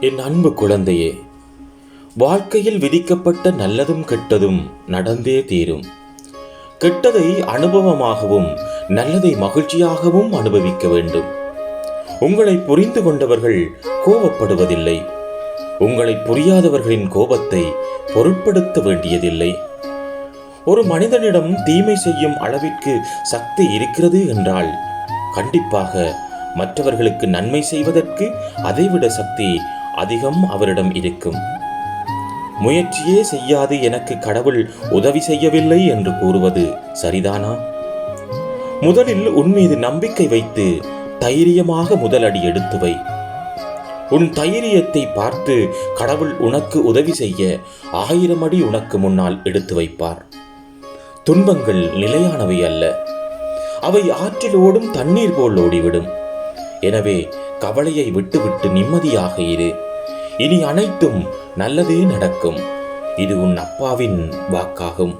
என் அன்பு குழந்தையே வாழ்க்கையில் விதிக்கப்பட்ட நல்லதும் கெட்டதும் நடந்தே தீரும். கெட்டதை அனுபவமாகவும் நல்லதை மகிழ்ச்சியாகவும் அனுபவிக்க வேண்டும். உங்களை புரிந்து கொண்டவர்கள் கோபப்படுவதில்லை. உங்களை புரியாதவர்களின் கோபத்தை பொருட்படுத்த வேண்டியதில்லை. ஒரு மனிதனிடம் தீமை செய்யும் அளவிற்கு சக்தி இருக்கிறது என்றால் கண்டிப்பாக மற்றவர்களுக்கு நன்மை செய்வதற்கு அதைவிட சக்தி அதிகம் அவரிடம் இருக்கும். முயற்சியே செய்யாது எனக்கு கடவுள் உதவி செய்யவில்லை என்று கூறுவது சரிதானா? முதலில் உன் மீது நம்பிக்கை வைத்து தைரியமாக முதலடி எடுத்து வை. உன் தைரியத்தை பார்த்து கடவுள் உனக்கு உதவி செய்ய ஆயிரம் அடி உனக்கு முன்னால் எடுத்து வைப்பார். துன்பங்கள் நிலையானவை அல்ல. அவை ஆற்றிலோடும் தண்ணீர் போல் ஓடிவிடும். எனவே கவலையை விட்டுவிட்டு நிம்மதியாக இரு. இனி அனைத்தும் நல்லதே நடக்கும். இது உன் அப்பாவின் வாக்காகும்.